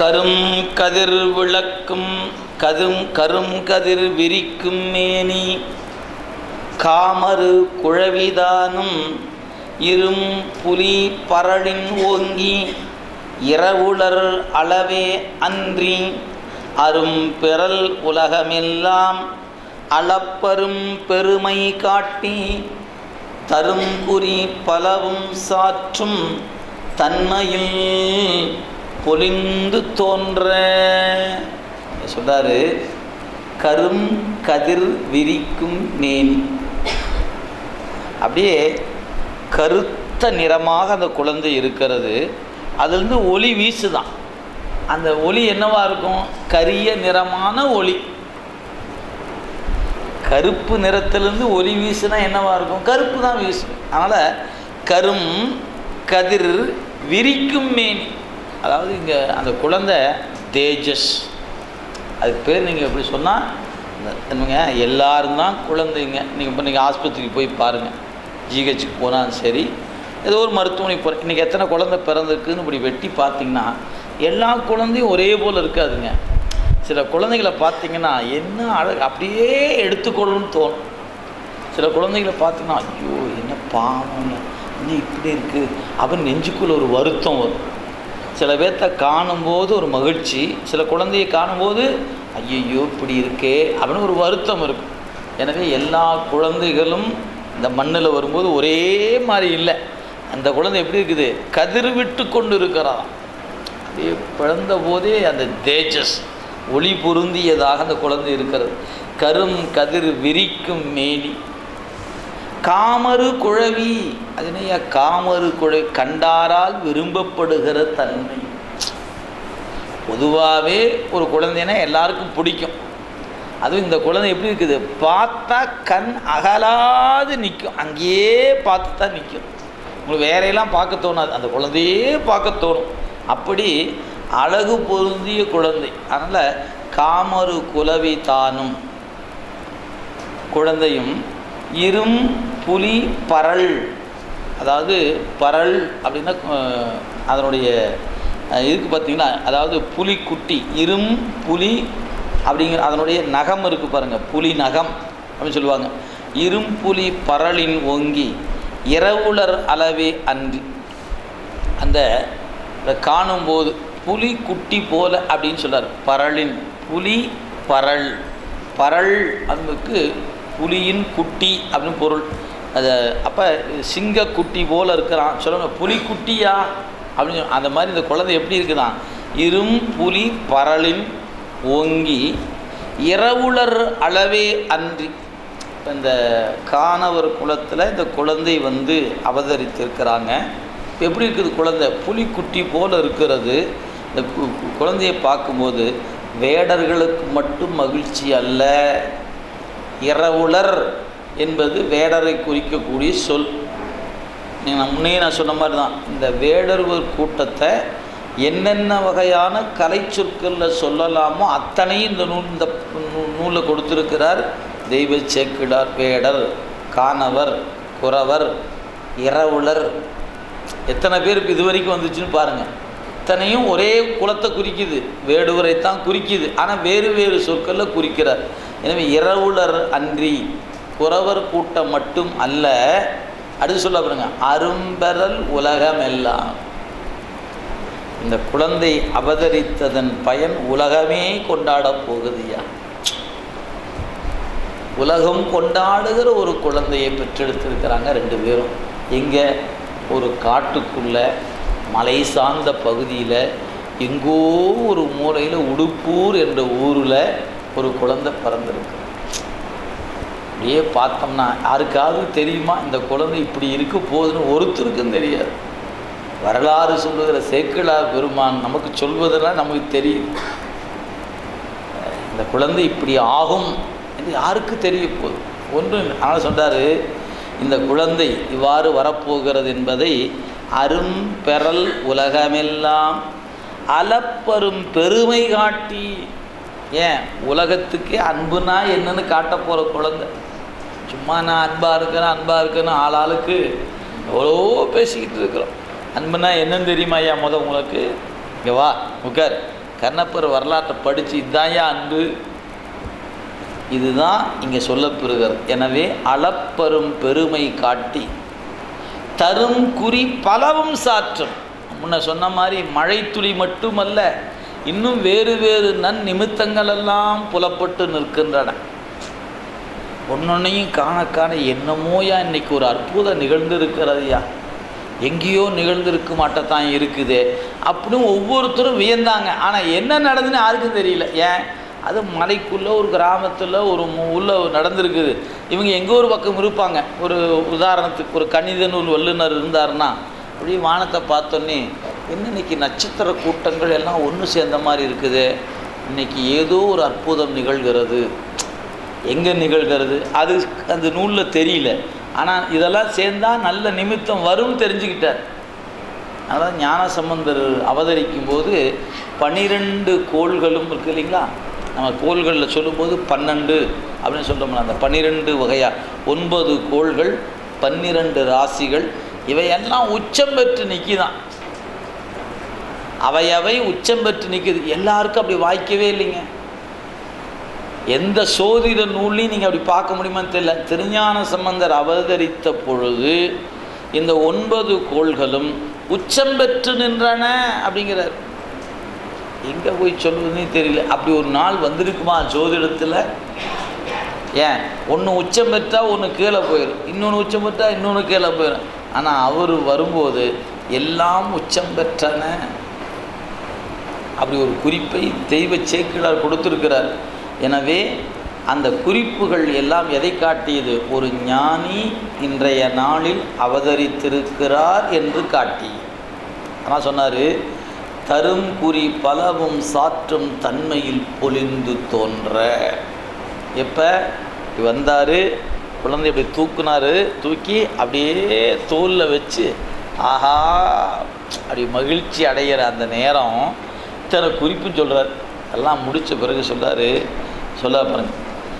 கரும் கதிர் விளக்கும் கதும் கரும் கதிர் விரிக்கும் மேனி. காமரு குழவிதானும் இரும் புலி பரளின் ஓங்கி இரவுளர் அளவே அன்றி. அரும் பெறல் உலகமெல்லாம் அளப்பரும் பெருமை காட்டி தரும் குறி பலவும் சாற்றும் தன்மையில் பொலிந்து தோன்ற. சொல்றாரு கரும் கதிர் விரிக்கும் மேனி. அப்படியே கருத்த நிறமாக அந்த குழந்தை இருக்கிறது. அதுலேருந்து ஒளி வீசுதான். அந்த ஒளி என்னவா இருக்கும்? கரிய நிறமான ஒளி. கருப்பு நிறத்திலிருந்து ஒளி வீசுனா என்னவா இருக்கும்? கருப்பு தான் வீசும். அதனால் கரும் கதிர் விரிக்கும் மேனி. அதாவது இங்கே அந்த குழந்தை தேஜஸ். அதுக்கு பேர் நீங்கள் எப்படி சொன்னால் என்னங்க எல்லாரும் தான் குழந்தைங்க. நீங்கள் இப்போ நீங்கள் ஆஸ்பத்திரிக்கு போய் பாருங்கள் ஜிஹெச்சுக்கு போனாலும் சரி ஏதோ ஒரு மருத்துவமனை போகிற இன்றைக்கி எத்தனை குழந்தை பிறந்திருக்குன்னு இப்படி வெட்டி பார்த்தீங்கன்னா எல்லா குழந்தையும் ஒரே போல் இருக்காதுங்க. சில குழந்தைகளை பார்த்தீங்கன்னா என்ன அழகு அப்படியே எடுத்துக்கொள்ளணும்னு தோணும். சில குழந்தைகளை பார்த்தீங்கன்னா ஐயோ என்ன பாவம் இன்னும் இப்படி இருக்குது அப்படின்னு நெஞ்சுக்குள்ள ஒரு வருத்தம் வரும். சில பேர்த்த காணும்போது ஒரு மகிழ்ச்சி சில குழந்தையை காணும்போது ஐயையோ இப்படி இருக்கே அப்படின்னு ஒரு வருத்தம் இருக்கும். எனவே எல்லா குழந்தைகளும் இந்த மண்ணில் வரும்போது ஒரே மாதிரி இல்லை. அந்த குழந்தை எப்படி இருக்குது? கதிர் விட்டு கொண்டு இருக்கிறான் அப்படியே பிறந்த போதே அந்த தேஜஸ் ஒளி பொருந்தியதாக அந்த குழந்தை இருக்கிறது. கரும் கதிர் விரிக்கும் மேனி. காமரு குழவி. அதனைய காமரு குழவி கண்டாரால் விரும்பப்படுகிற தன்மை. பொதுவாகவே ஒரு குழந்தைனா எல்லாருக்கும் பிடிக்கும். அதுவும் இந்த குழந்தை எப்படி இருக்குது? பார்த்தா கண் அகலாது நிற்கும் அங்கேயே பார்த்து தான் நிற்கும் உங்களுக்கு வேறையெல்லாம் பார்க்க தோணாது. அந்த குழந்தையே பார்க்க தோணும். அப்படி அழகு பொருந்திய குழந்தை. அதனால் காமரு குலவி தானும் குழந்தையும் இரும் புலி பரல். அதாவது பரல் அப்படின்னா அதனுடைய இதுக்கு பார்த்தீங்கன்னா அதாவது புலிக்குட்டி இரும் புலி அப்படிங்கிற அதனுடைய நகம் இருக்குது பாருங்கள் புலி நகம் அப்படின்னு சொல்லுவாங்க. இரும்புலி பரலின் ஒங்கி இரவுலர் அளவே அன்றி. அந்த அதை காணும்போது புலி குட்டி போல அப்படின்னு சொல்கிறார் பரளின் புலி பரல். பரல் அன்புக்கு புலியின் குட்டி அப்படின்னு பொருள். அது அப்போ சிங்கக்குட்டி போல் இருக்கிறான். சொல்லுங்க புலிக்குட்டியா அப்படின்னு சொல்லி- அந்த மாதிரி இந்த குழந்தை எப்படி இருக்குதான் இரும் புலி பரலின் ஓங்கி இரவுலர் அளவே அன்றி இப்ப இந்த காணவர் குலத்தில் இந்த குழந்தை வந்து அவதரித்திருக்கிறாங்க. இப்ப எப்படி இருக்குது குழந்தை? புலிக்குட்டி போல் இருக்கிறது. இந்த கு- குழந்தையை பார்க்கும்போது வேடர்களுக்கு மட்டும் மகிழ்ச்சி அல்ல. இரவுலர் என்பது வேடரை குறிக்கக்கூடிய சொல். நான் முன்னே நான் சொன்ன மாதிரி தான் இந்த வேடர்வர் கூட்டத்தை என்னென்ன வகையான கலை சொற்களில் சொல்லலாமோ அத்தனையும் இந்த நூல் இந்த நூலை நூலில் தெய்வ சேக்கிடார் வேடர் காணவர் குறவர் இரவுலர் எத்தனை பேருக்கு இது வரைக்கும் வந்துச்சுன்னு பாருங்கள் இத்தனையும் ஒரே குலத்தை குறிக்குது. வேடுவரை தான் குறிக்குது. ஆனால் வேறு வேறு சொற்களில் குறிக்கிறார். எனவே இரவுலர் அன்றி குறவர் கூட்டம் மட்டும் அல்ல அடுத்து சொல்ல பாருங்க அரும்பெறல் உலகமெல்லாம் இந்த குழந்தை அவதரித்ததன் பயன் உலகமே கொண்டாடப் போகுதுயா உலகம் கொண்டாடுகிற ஒரு குழந்தையை பெற்றெடுத்திருக்கிறாங்க ரெண்டு பேரும். எங்கே ஒரு காட்டுக்குள்ள மலை சார்ந்த பகுதியில் எங்கோ ஒரு மூலையில் உடுப்பூர் என்ற ஊரில் ஒரு குழந்தை பிறந்திருக்கு. அப்படியே பார்த்தோம்னா யாருக்காவது தெரியுமா? இந்த குழந்தை இப்படி இருக்க போகுதுன்னு ஒருத்தருக்கும் தெரியாது. வரலாறு சொல்லுகிற சேக்கிழார் பெருமான் நமக்கு சொல்வதெல்லாம் நமக்கு தெரியும். இந்த குழந்தை இப்படி ஆகும் என்று யாருக்கு தெரிய போகுது? ஒன்று ஆனால் சொல்கிறார் இந்த குழந்தை இவ்வாறு வரப்போகிறது என்பதை அரும் பெறல் உலகமெல்லாம் அலப்பரும் பெருமை காட்டி ஏன்? உலகத்துக்கே அன்புனா என்னன்னு காட்ட போகிற குழந்தை. சும்மா நான் அன்பாக இருக்கிறேன் அன்பாக இருக்கேன்னு ஆள் ஆளுக்கு எவ்வளோ பேசிக்கிட்டு இருக்கிறோம். அன்புனா என்னன்னு தெரியுமா ஐயா முத உங்களுக்கு? இங்கே வா உட்கார் கண்ணப்பர் வரலாற்றை படித்து இதாயா அன்பு. இதுதான் இங்கே சொல்லப்பெறுகிறது எனவே அளப்பெரும் பெருமை காட்டி தரும் குறி பலவும் சாற்றும். முன்ன சொன்ன மாதிரி மழைத்துளி மட்டுமல்ல இன்னும் வேறு வேறு நன் எல்லாம் புலப்பட்டு நிற்கின்றன. ஒன்னொன்னையும் காண காண என்னமோயா இன்னைக்கு ஒரு அற்புதம் நிகழ்ந்திருக்கிறதையா? எங்கேயோ நிகழ்ந்திருக்க மாட்டத்தான் இருக்குது. அப்படின்னு ஒவ்வொருத்தரும் வியந்தாங்க. ஆனால் என்ன நடந்துன்னு யாருக்கும் தெரியல. ஏன்? அது மலைக்குள்ளே ஒரு கிராமத்தில் ஒரு உள்ளே உள்ள நடந்திருக்குது. இவங்க எங்கள் ஒரு பக்கம் இருப்பாங்க. ஒரு உதாரணத்துக்கு ஒரு கணித நூல் வல்லுநர் இருந்தாருன்னா அப்படியே வானத்தை பார்த்தோன்னே என்ன இன்னைக்கு நட்சத்திர கூட்டங்கள் எல்லாம் ஒன்று சேர்ந்த மாதிரி இருக்குது? இன்றைக்கி ஏதோ ஒரு அற்புதம் நிகழ்கிறது. எங்கே நிகழ்கிறது? அது அந்த நூலில் தெரியல. ஆனால் இதெல்லாம் சேர்ந்தால் நல்ல நிமித்தம் வரும் தெரிஞ்சுக்கிட்டார். அதான் ஞான சம்பந்தர் அவதரிக்கும் போது பன்னிரெண்டு கோள்களும் இருக்கு இல்லைங்களா? நம்ம கோள்களில் சொல்லும்போது பன்னெண்டு அப்படின்னு சொல்கிறோம்ல அந்த பன்னிரெண்டு வகையாக ஒன்பது கோள்கள் பன்னிரெண்டு ராசிகள் இவையெல்லாம் உச்சம் பெற்று நிற்கிதான் அவையவை உச்சம் பெற்று நிற்குது எல்லாருக்கும் அப்படி வாய்க்கவே இல்லைங்க. எந்த சோதிட நூல்லையும் நீங்கள் அப்படி பார்க்க முடியுமான்னு தெரியல. திருஞான சம்பந்தர் அவதரித்த பொழுது இந்த ஒன்பது கோள்களும் உச்சம் பெற்று நின்றன அப்படிங்கிறார். எங்கே போய் சொல்லுவதுன்னே தெரியல. அப்படி ஒரு நாள் வந்திருக்குமா ஜோதிடத்தில்? ஏன்? ஒன்று உச்சம் பெற்றால் ஒன்று கீழே போயிடும் இன்னொன்று உச்சம் பெற்றால் இன்னொன்று கீழே போயிடும் ஆனால் அவர் வரும்போது எல்லாம் உச்சம் பெற்றன. அப்படி ஒரு குறிப்பை தெய்வ சேக்கிழார் கொடுத்திருக்கிறார். எனவே அந்த குறிப்புகள் எல்லாம் எதை காட்டியது? ஒரு ஞானி இன்றைய நாளில் அவதரித்திருக்கிறார் என்று காட்டி. ஆனால் சொன்னார் தரும் குறி பலவும் சாற்றும் தன்மையில் பொலிந்து தோன்ற. எப்போ? வந்தார் குழந்தை இப்படி தூக்குனாரு தூக்கி அப்படியே தோலில் வச்சு ஆஹா! அப்படி மகிழ்ச்சி அடைகிற அந்த நேரம் இத்தனை குறிப்பும் சொல்கிறார் எல்லாம் முடித்த பிறகு சொல்கிறார் சொல்ல பாருங்கள்